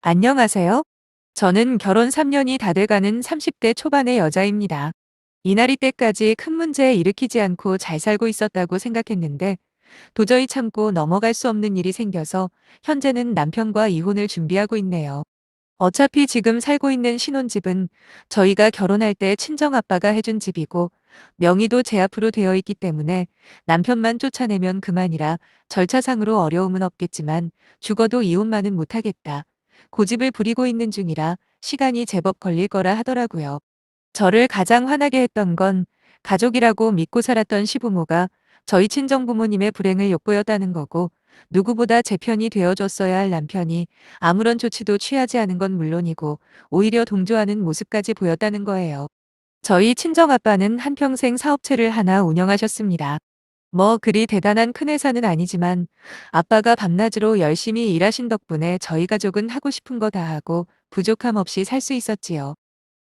안녕하세요. 저는 결혼 3년이 다 돼가는 30대 초반의 여자입니다. 이날이 때까지 큰 문제 일으키지 않고 잘 살고 있었다고 생각했는데 도저히 참고 넘어갈 수 없는 일이 생겨서 현재는 남편과 이혼을 준비하고 있네요. 어차피 지금 살고 있는 신혼집은 저희가 결혼할 때 친정아빠가 해준 집이고 명의도 제 앞으로 되어 있기 때문에 남편만 쫓아내면 그만이라 절차상으로 어려움은 없겠지만 죽어도 이혼만은 못하겠다. 고집을 부리고 있는 중이라 시간이 제법 걸릴 거라 하더라고요. 저를 가장 화나게 했던 건 가족이라고 믿고 살았던 시부모가 저희 친정 부모님의 불행을 엿보였다는 거고 누구보다 제 편이 되어줬어야 할 남편이 아무런 조치도 취하지 않은 건 물론이고 오히려 동조하는 모습까지 보였다는 거예요. 저희 친정아빠는 한평생 사업체를 하나 운영하셨습니다. 뭐 그리 대단한 큰 회사는 아니지만 아빠가 밤낮으로 열심히 일하신 덕분에 저희 가족은 하고 싶은 거 다 하고 부족함 없이 살 수 있었지요.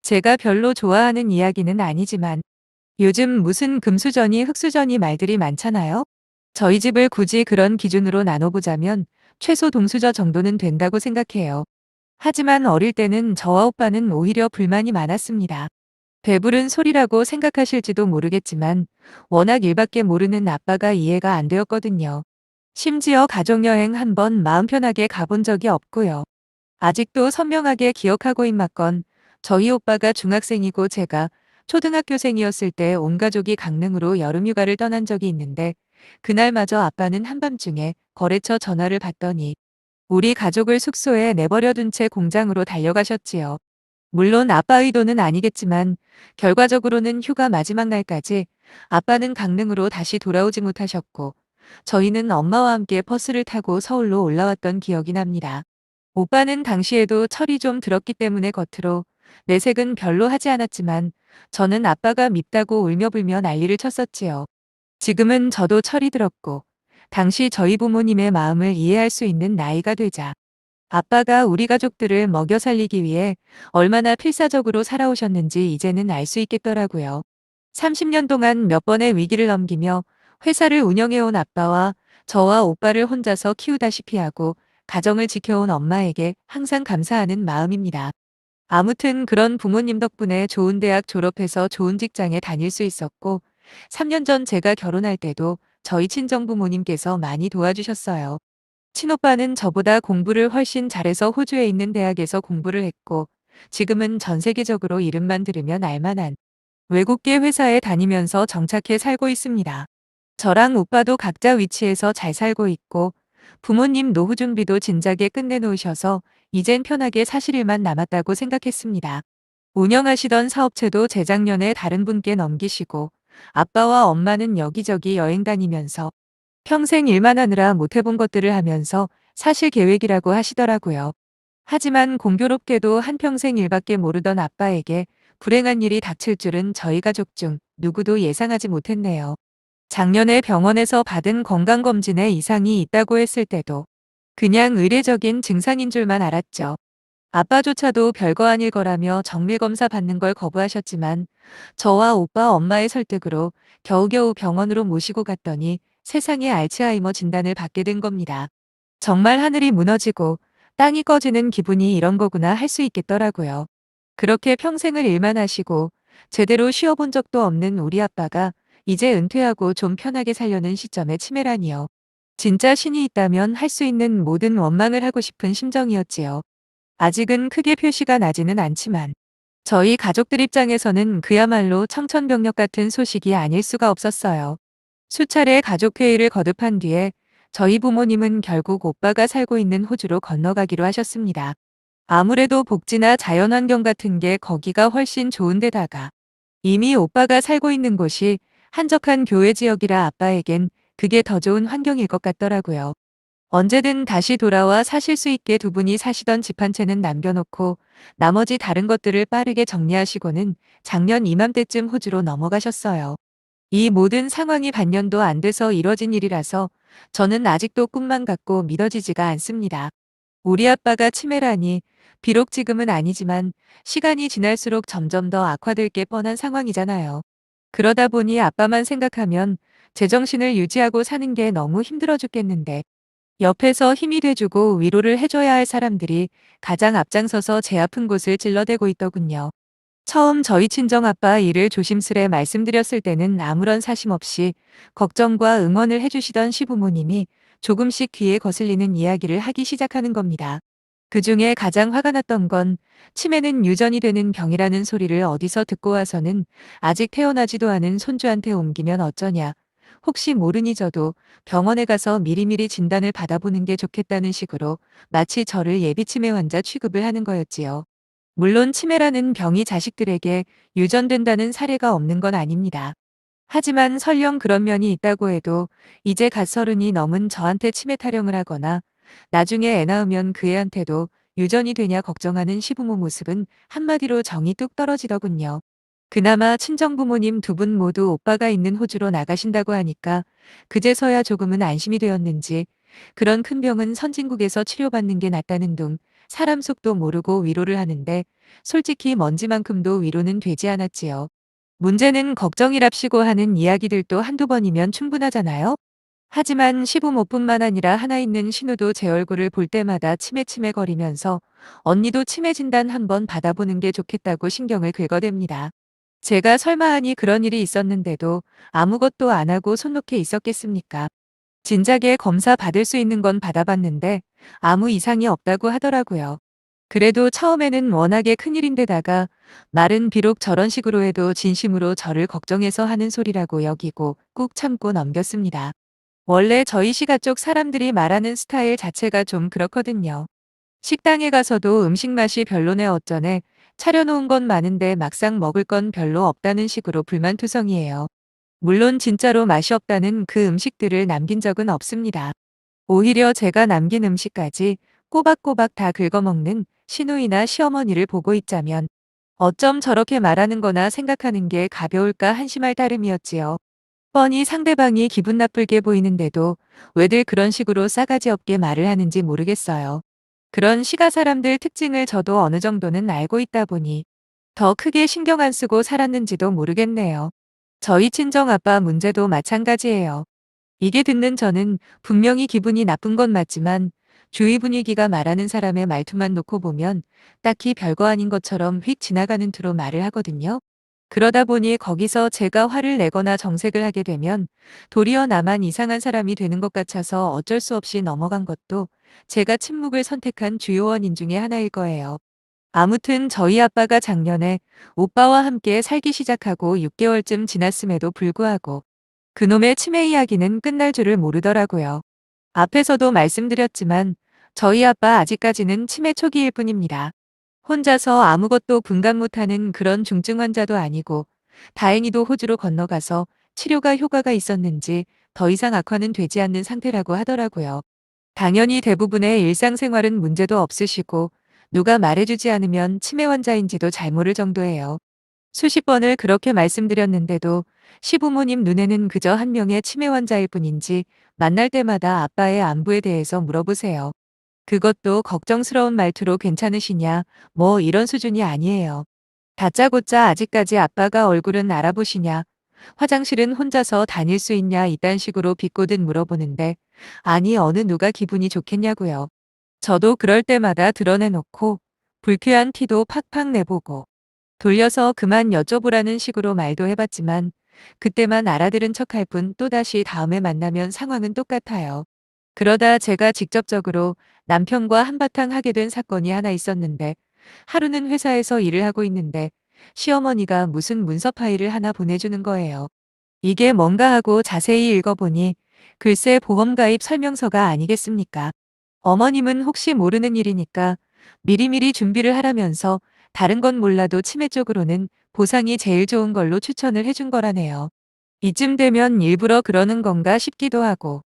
제가 별로 좋아하는 이야기는 아니지만 요즘 무슨 금수저니 흙수저니 말들이 많잖아요. 저희 집을 굳이 그런 기준으로 나눠보자면 최소 동수저 정도는 된다고 생각해요. 하지만 어릴 때는 저와 오빠는 오히려 불만이 많았습니다. 배부른 소리라고 생각하실지도 모르겠지만 워낙 일밖에 모르는 아빠가 이해가 안 되었거든요. 심지어 가족여행 한 번 마음 편하게 가본 적이 없고요. 아직도 선명하게 기억하고 있마건 저희 오빠가 중학생이고 제가 초등학교생이었을 때 온 가족이 강릉으로 여름휴가를 떠난 적이 있는데 그날마저 아빠는 한밤중에 거래처 전화를 받더니 우리 가족을 숙소에 내버려둔 채 공장으로 달려가셨지요. 물론 아빠 의도는 아니겠지만 결과적으로는 휴가 마지막 날까지 아빠는 강릉으로 다시 돌아오지 못하셨고 저희는 엄마와 함께 버스를 타고 서울로 올라왔던 기억이 납니다. 오빠는 당시에도 철이 좀 들었기 때문에 겉으로 내색은 별로 하지 않았지만 저는 아빠가 밉다고 울며 불며 난리를 쳤었지요. 지금은 저도 철이 들었고 당시 저희 부모님의 마음을 이해할 수 있는 나이가 되자 아빠가 우리 가족들을 먹여 살리기 위해 얼마나 필사적으로 살아오셨는지 이제는 알 수 있겠더라고요. 30년 동안 몇 번의 위기를 넘기며 회사를 운영해온 아빠와 저와 오빠를 혼자서 키우다시피 하고 가정을 지켜온 엄마에게 항상 감사하는 마음입니다. 아무튼 그런 부모님 덕분에 좋은 대학 졸업해서 좋은 직장에 다닐 수 있었고 3년 전 제가 결혼할 때도 저희 친정 부모님께서 많이 도와주셨어요. 친오빠는 저보다 공부를 훨씬 잘해서 호주에 있는 대학에서 공부를 했고 지금은 전 세계적으로 이름만 들으면 알만한 외국계 회사에 다니면서 정착해 살고 있습니다. 저랑 오빠도 각자 위치에서 잘 살고 있고 부모님 노후 준비도 진작에 끝내놓으셔서 이젠 편하게 사실 일만 남았다고 생각했습니다. 운영하시던 사업체도 재작년에 다른 분께 넘기시고 아빠와 엄마는 여기저기 여행 다니면서 평생 일만 하느라 못해본 것들을 하면서 사실 계획이라고 하시더라고요. 하지만 공교롭게도 한평생 일밖에 모르던 아빠에게 불행한 일이 닥칠 줄은 저희 가족 중 누구도 예상하지 못했네요. 작년에 병원에서 받은 건강검진에 이상이 있다고 했을 때도 그냥 의례적인 증상인 줄만 알았죠. 아빠조차도 별거 아닐 거라며 정밀검사 받는 걸 거부하셨지만 저와 오빠 엄마의 설득으로 겨우겨우 병원으로 모시고 갔더니 세상에 알츠하이머 진단을 받게 된 겁니다. 정말 하늘이 무너지고 땅이 꺼지는 기분이 이런 거구나 할 수 있겠더라고요. 그렇게 평생을 일만 하시고 제대로 쉬어본 적도 없는 우리 아빠가 이제 은퇴하고 좀 편하게 살려는 시점에 치매라니요. 진짜 신이 있다면 할 수 있는 모든 원망을 하고 싶은 심정이었지요. 아직은 크게 표시가 나지는 않지만 저희 가족들 입장에서는 그야말로 청천벽력 같은 소식이 아닐 수가 없었어요. 수차례 가족회의를 거듭한 뒤에 저희 부모님은 결국 오빠가 살고 있는 호주로 건너가기로 하셨습니다. 아무래도 복지나 자연환경 같은 게 거기가 훨씬 좋은데다가 이미 오빠가 살고 있는 곳이 한적한 교외 지역이라 아빠에겐 그게 더 좋은 환경일 것 같더라고요. 언제든 다시 돌아와 사실 수 있게 두 분이 사시던 집 한 채는 남겨놓고 나머지 다른 것들을 빠르게 정리하시고는 작년 이맘때쯤 호주로 넘어가셨어요. 이 모든 상황이 반년도 안 돼서 이뤄진 일이라서 저는 아직도 꿈만 같고 믿어지지가 않습니다. 우리 아빠가 치매라니 비록 지금은 아니지만 시간이 지날수록 점점 더 악화될 게 뻔한 상황이잖아요. 그러다 보니 아빠만 생각하면 제정신을 유지하고 사는 게 너무 힘들어 죽겠는데 옆에서 힘이 돼주고 위로를 해줘야 할 사람들이 가장 앞장서서 제 아픈 곳을 찔러대고 있더군요. 처음 저희 친정아빠 일을 조심스레 말씀드렸을 때는 아무런 사심 없이 걱정과 응원을 해주시던 시부모님이 조금씩 귀에 거슬리는 이야기를 하기 시작하는 겁니다. 그 중에 가장 화가 났던 건 치매는 유전이 되는 병이라는 소리를 어디서 듣고 와서는 아직 태어나지도 않은 손주한테 옮기면 어쩌냐. 혹시 모르니 저도 병원에 가서 미리미리 진단을 받아보는 게 좋겠다는 식으로 마치 저를 예비 치매 환자 취급을 하는 거였지요. 물론 치매라는 병이 자식들에게 유전된다는 사례가 없는 건 아닙니다. 하지만 설령 그런 면이 있다고 해도 이제 갓 서른이 넘은 저한테 치매 타령을 하거나 나중에 애 낳으면 그 애한테도 유전이 되냐 걱정하는 시부모 모습은 한마디로 정이 뚝 떨어지더군요. 그나마 친정부모님 두 분 모두 오빠가 있는 호주로 나가신다고 하니까 그제서야 조금은 안심이 되었는지 그런 큰 병은 선진국에서 치료받는 게 낫다는 둥 사람 속도 모르고 위로를 하는데 솔직히 먼지만큼도 위로는 되지 않았지요. 문제는 걱정이랍시고 하는 이야기들도 한두 번이면 충분하잖아요. 하지만 시부모뿐만 아니라 하나 있는 신우도 제 얼굴을 볼 때마다 치매치매 거리면서 언니도 치매 진단 한번 받아보는 게 좋겠다고 신경을 긁어댑니다. 제가 설마하니 그런 일이 있었는데도 아무것도 안 하고 손 놓게 있었겠습니까? 진작에 검사 받을 수 있는 건 받아봤는데 아무 이상이 없다고 하더라고요. 그래도 처음에는 워낙에 큰일인데다가 말은 비록 저런 식으로 해도 진심으로 저를 걱정해서 하는 소리라고 여기고 꾹 참고 넘겼습니다. 원래 저희 시가 쪽 사람들이 말하는 스타일 자체가 좀 그렇거든요. 식당에 가서도 음식 맛이 별로네 어쩌네 차려놓은 건 많은데 막상 먹을 건 별로 없다는 식으로 불만투성이에요. 물론 진짜로 맛이 없다는 그 음식들을 남긴 적은 없습니다. 오히려 제가 남긴 음식까지 꼬박꼬박 다 긁어먹는 시누이나 시어머니를 보고 있자면 어쩜 저렇게 말하는 거나 생각하는 게 가벼울까 한심할 따름이었지요. 뻔히 상대방이 기분 나쁠게 보이는데도 왜들 그런 식으로 싸가지 없게 말을 하는지 모르겠어요. 그런 시가 사람들 특징을 저도 어느 정도는 알고 있다 보니 더 크게 신경 안 쓰고 살았는지도 모르겠네요. 저희 친정 아빠 문제도 마찬가지예요. 이게 듣는 저는 분명히 기분이 나쁜 건 맞지만 주위 분위기가 말하는 사람의 말투만 놓고 보면 딱히 별거 아닌 것처럼 휙 지나가는 투로 말을 하거든요. 그러다 보니 거기서 제가 화를 내거나 정색을 하게 되면 도리어 나만 이상한 사람이 되는 것 같아서 어쩔 수 없이 넘어간 것도 제가 침묵을 선택한 주요 원 인 중에 하나일 거예요. 아무튼 저희 아빠가 작년에 오빠와 함께 살기 시작하고 6개월쯤 지났음에도 불구하고 그놈의 치매 이야기는 끝날 줄을 모르더라고요. 앞에서도 말씀드렸지만 저희 아빠 아직까지는 치매 초기일 뿐입니다. 혼자서 아무것도 분간 못하는 그런 중증 환자도 아니고 다행히도 호주로 건너가서 치료가 효과가 있었는지 더 이상 악화는 되지 않는 상태라고 하더라고요. 당연히 대부분의 일상생활은 문제도 없으시고 누가 말해주지 않으면 치매 환자인지도 잘 모를 정도예요. 수십 번을 그렇게 말씀드렸는데도 시부모님 눈에는 그저 한 명의 치매 환자일 뿐인지 만날 때마다 아빠의 안부에 대해서 물어보세요. 그것도 걱정스러운 말투로 괜찮으시냐, 뭐 이런 수준이 아니에요. 다짜고짜 아직까지 아빠가 얼굴은 알아보시냐, 화장실은 혼자서 다닐 수 있냐 이딴 식으로 비꼬듯 물어보는데 아니 어느 누가 기분이 좋겠냐고요. 저도 그럴 때마다 드러내놓고 불쾌한 티도 팍팍 내보고 돌려서 그만 여쭤보라는 식으로 말도 해봤지만 그때만 알아들은 척할 뿐 또다시 다음에 만나면 상황은 똑같아요. 그러다 제가 직접적으로 남편과 한바탕 하게 된 사건이 하나 있었는데 하루는 회사에서 일을 하고 있는데 시어머니가 무슨 문서 파일을 하나 보내주는 거예요. 이게 뭔가 하고 자세히 읽어보니 글쎄 보험가입 설명서가 아니겠습니까? 어머님은 혹시 모르는 일이니까 미리미리 준비를 하라면서 다른 건 몰라도 치매 쪽으로는 보상이 제일 좋은 걸로 추천을 해준 거라네요. 이쯤 되면 일부러 그러는 건가 싶기도 하고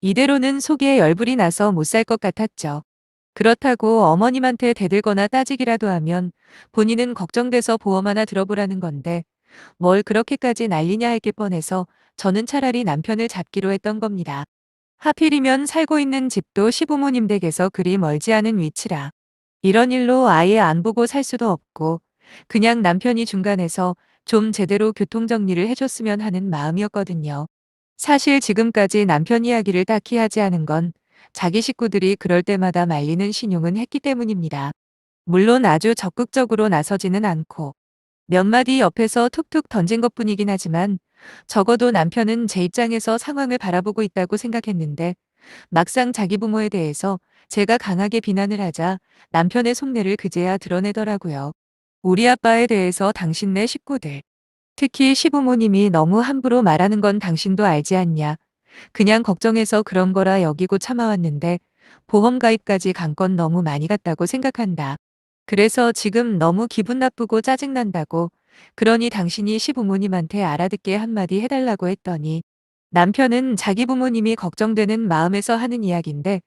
이대로는 속에 열불이 나서 못 살 것 같았죠. 그렇다고 어머님한테 대들거나 따지기라도 하면 본인은 걱정돼서 보험 하나 들어보라는 건데 뭘 그렇게까지 난리냐 할게 뻔해서 저는 차라리 남편을 잡기로 했던 겁니다. 하필이면 살고 있는 집도 시부모님 댁에서 그리 멀지 않은 위치라. 이런 일로 아예 안 보고 살 수도 없고 그냥 남편이 중간에서 좀 제대로 교통정리를 해줬으면 하는 마음이었거든요. 사실 지금까지 남편 이야기를 딱히 하지 않은 건 자기 식구들이 그럴 때마다 말리는 신용은 했기 때문입니다. 물론 아주 적극적으로 나서지는 않고 몇 마디 옆에서 툭툭 던진 것 뿐이긴 하지만 적어도 남편은 제 입장에서 상황을 바라보고 있다고 생각했는데 막상 자기 부모에 대해서 제가 강하게 비난을 하자 남편의 속내를 그제야 드러내더라고요. 우리 아빠에 대해서 당신네 식구들, 특히 시부모님이 너무 함부로 말하는 건 당신도 알지 않냐. 그냥 걱정해서 그런 거라 여기고 참아왔는데 보험 가입까지 간 건 너무 많이 갔다고 생각한다. 그래서 지금 너무 기분 나쁘고 짜증난다고 그러니 당신이 시부모님한테 알아듣게 한마디 해달라고 했더니 남편은 자기 부모님이 걱정되는 마음에서 하는 이야기인데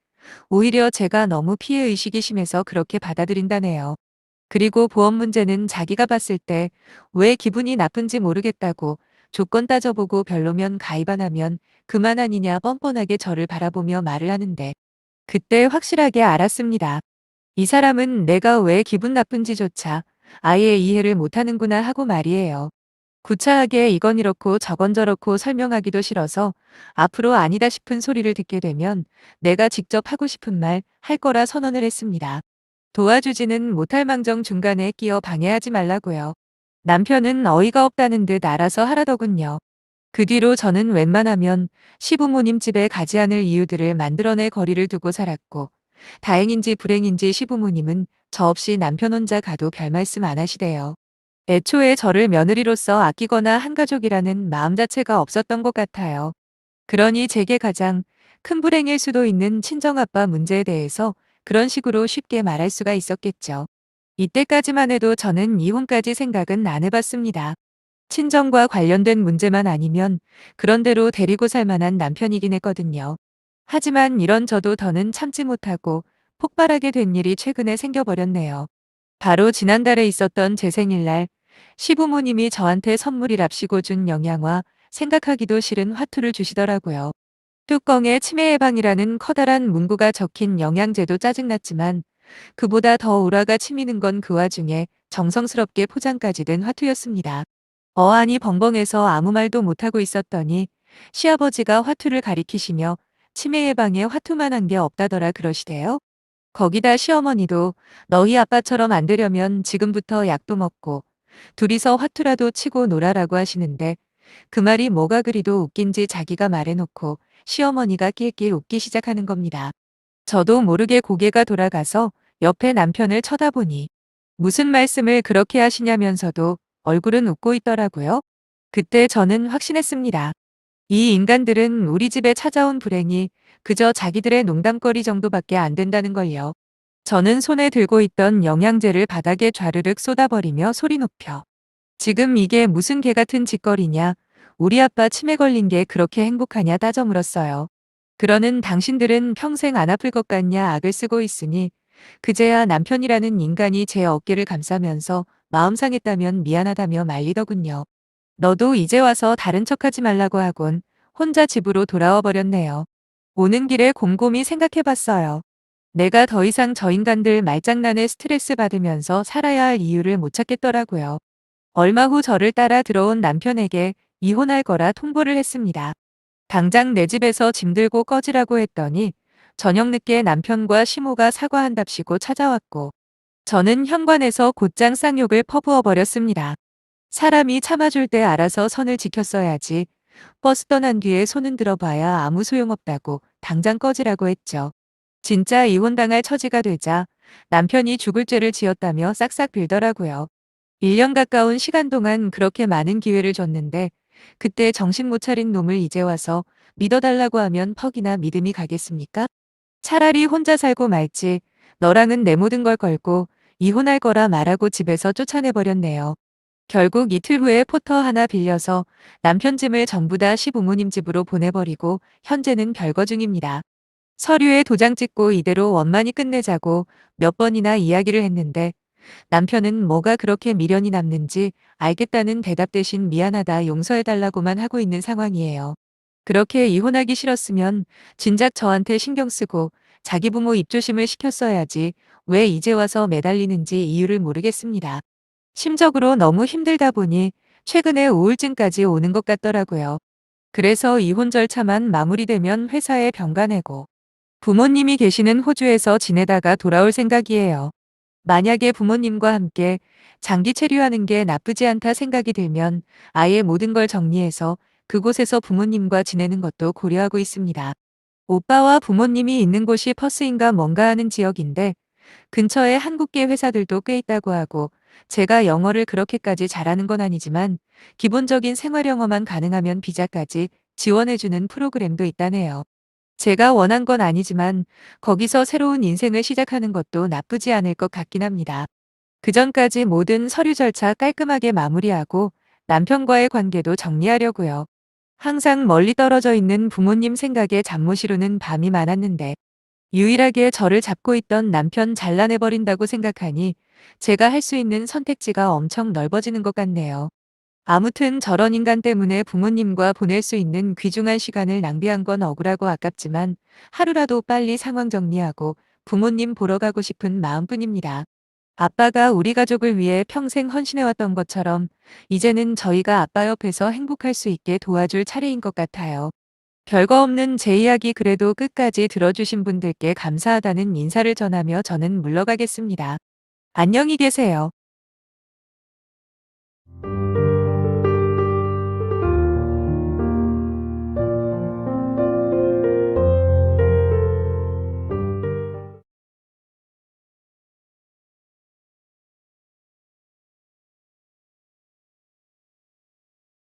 오히려 제가 너무 피해의식이 심해서 그렇게 받아들인다네요. 그리고 보험 문제는 자기가 봤을 때 왜 기분이 나쁜지 모르겠다고 조건 따져보고 별로면 가입 안 하면 그만 아니냐 뻔뻔하게 저를 바라보며 말을 하는데 그때 확실하게 알았습니다. 이 사람은 내가 왜 기분 나쁜지조차 아예 이해를 못하는구나 하고 말이에요. 구차하게 이건 이렇고 저건 저렇고 설명하기도 싫어서 앞으로 아니다 싶은 소리를 듣게 되면 내가 직접 하고 싶은 말 할 거라 선언을 했습니다. 도와주지는 못할 망정 중간에 끼어 방해하지 말라고요. 남편은 어이가 없다는 듯 알아서 하라더군요. 그 뒤로 저는 웬만하면 시부모님 집에 가지 않을 이유들을 만들어내 거리를 두고 살았고 다행인지 불행인지 시부모님은 저 없이 남편 혼자 가도 별 말씀 안 하시대요. 애초에 저를 며느리로서 아끼거나 한가족이라는 마음 자체가 없었던 것 같아요. 그러니 제게 가장 큰 불행일 수도 있는 친정아빠 문제에 대해서 그런 식으로 쉽게 말할 수가 있었겠죠. 이때까지만 해도 저는 이혼까지 생각은 안 해봤습니다. 친정과 관련된 문제만 아니면 그런대로 데리고 살 만한 남편이긴 했거든요. 하지만 이런 저도 더는 참지 못하고 폭발하게 된 일이 최근에 생겨버렸네요. 바로 지난달에 있었던 제 생일날 시부모님이 저한테 선물이랍시고 준 영양화 생각하기도 싫은 화투를 주시더라고요. 뚜껑에 치매 예방이라는 커다란 문구가 적힌 영양제도 짜증났지만 그보다 더 우라가 치미는 건 그 와중에 정성스럽게 포장까지 된 화투였습니다. 어안이 벙벙해서 아무 말도 못하고 있었더니 시아버지가 화투를 가리키시며 치매 예방에 화투만 한 게 없다더라 그러시대요. 거기다 시어머니도 너희 아빠처럼 안 되려면 지금부터 약도 먹고 둘이서 화투라도 치고 놀아라고 하시는데 그 말이 뭐가 그리도 웃긴지 자기가 말해놓고 시어머니가 낄낄 웃기 시작하는 겁니다. 저도 모르게 고개가 돌아가서 옆에 남편을 쳐다보니 무슨 말씀을 그렇게 하시냐면서도 얼굴은 웃고 있더라고요. 그때 저는 확신했습니다. 이 인간들은 우리 집에 찾아온 불행이 그저 자기들의 농담거리 정도밖에 안 된다는 걸요. 저는 손에 들고 있던 영양제를 바닥에 좌르륵 쏟아버리며 소리 높여. 지금 이게 무슨 개 같은 짓거리냐. 우리 아빠 치매 걸린 게 그렇게 행복하냐 따져 물었어요. 그러는 당신들은 평생 안 아플 것 같냐 악을 쓰고 있으니 그제야 남편이라는 인간이 제 어깨를 감싸면서 마음 상했다면 미안하다며 말리더군요. 너도 이제 와서 다른 척하지 말라고 하곤 혼자 집으로 돌아와 버렸네요. 오는 길에 곰곰이 생각해 봤어요. 내가 더 이상 저 인간들 말장난에 스트레스 받으면서 살아야 할 이유를 못 찾겠더라고요. 얼마 후 저를 따라 들어온 남편에게 이혼할 거라 통보를 했습니다. 당장 내 집에서 짐 들고 꺼지라고 했더니 저녁 늦게 남편과 시모가 사과한답시고 찾아왔고 저는 현관에서 곧장 쌍욕을 퍼부어 버렸습니다. 사람이 참아줄 때 알아서 선을 지켰어야지. 버스 떠난 뒤에 손은 들어봐야 아무 소용없다고 당장 꺼지라고 했죠. 진짜 이혼당할 처지가 되자 남편이 죽을 죄를 지었다며 싹싹 빌더라고요. 1년 가까운 시간 동안 그렇게 많은 기회를 줬는데 그때 정신 못 차린 놈을 이제 와서 믿어달라고 하면 퍽이나 믿음이 가겠습니까? 차라리 혼자 살고 말지 너랑은 내 모든 걸 걸고 이혼할 거라 말하고 집에서 쫓아내버렸네요. 결국 이틀 후에 포터 하나 빌려서 남편 짐을 전부 다 시부모님 집으로 보내버리고 현재는 별거 중입니다. 서류에 도장 찍고 이대로 원만히 끝내자고 몇 번이나 이야기를 했는데 남편은 뭐가 그렇게 미련이 남는지 알겠다는 대답 대신 미안하다 용서해달라고만 하고 있는 상황이에요. 그렇게 이혼하기 싫었으면 진작 저한테 신경 쓰고 자기 부모 입조심을 시켰어야지 왜 이제 와서 매달리는지 이유를 모르겠습니다. 심적으로 너무 힘들다 보니 최근에 우울증까지 오는 것 같더라고요. 그래서 이혼 절차만 마무리되면 회사에 병가 내고 부모님이 계시는 호주에서 지내다가 돌아올 생각이에요. 만약에 부모님과 함께 장기 체류하는 게 나쁘지 않다 생각이 들면 아예 모든 걸 정리해서 그곳에서 부모님과 지내는 것도 고려하고 있습니다. 오빠와 부모님이 있는 곳이 퍼스인가 뭔가 하는 지역인데 근처에 한국계 회사들도 꽤 있다고 하고 제가 영어를 그렇게까지 잘하는 건 아니지만 기본적인 생활 영어만 가능하면 비자까지 지원해주는 프로그램도 있다네요. 제가 원한 건 아니지만 거기서 새로운 인생을 시작하는 것도 나쁘지 않을 것 같긴 합니다. 그전까지 모든 서류 절차 깔끔하게 마무리하고 남편과의 관계도 정리하려고요. 항상 멀리 떨어져 있는 부모님 생각에 잠 못 이루는 밤이 많았는데 유일하게 저를 잡고 있던 남편 잘라내버린다고 생각하니 제가 할 수 있는 선택지가 엄청 넓어지는 것 같네요. 아무튼 저런 인간 때문에 부모님과 보낼 수 있는 귀중한 시간을 낭비한 건 억울하고 아깝지만 하루라도 빨리 상황 정리하고 부모님 보러 가고 싶은 마음뿐입니다. 아빠가 우리 가족을 위해 평생 헌신해왔던 것처럼 이제는 저희가 아빠 옆에서 행복할 수 있게 도와줄 차례인 것 같아요. 별거 없는 제 이야기 그래도 끝까지 들어주신 분들께 감사하다는 인사를 전하며 저는 물러가겠습니다. 안녕히 계세요.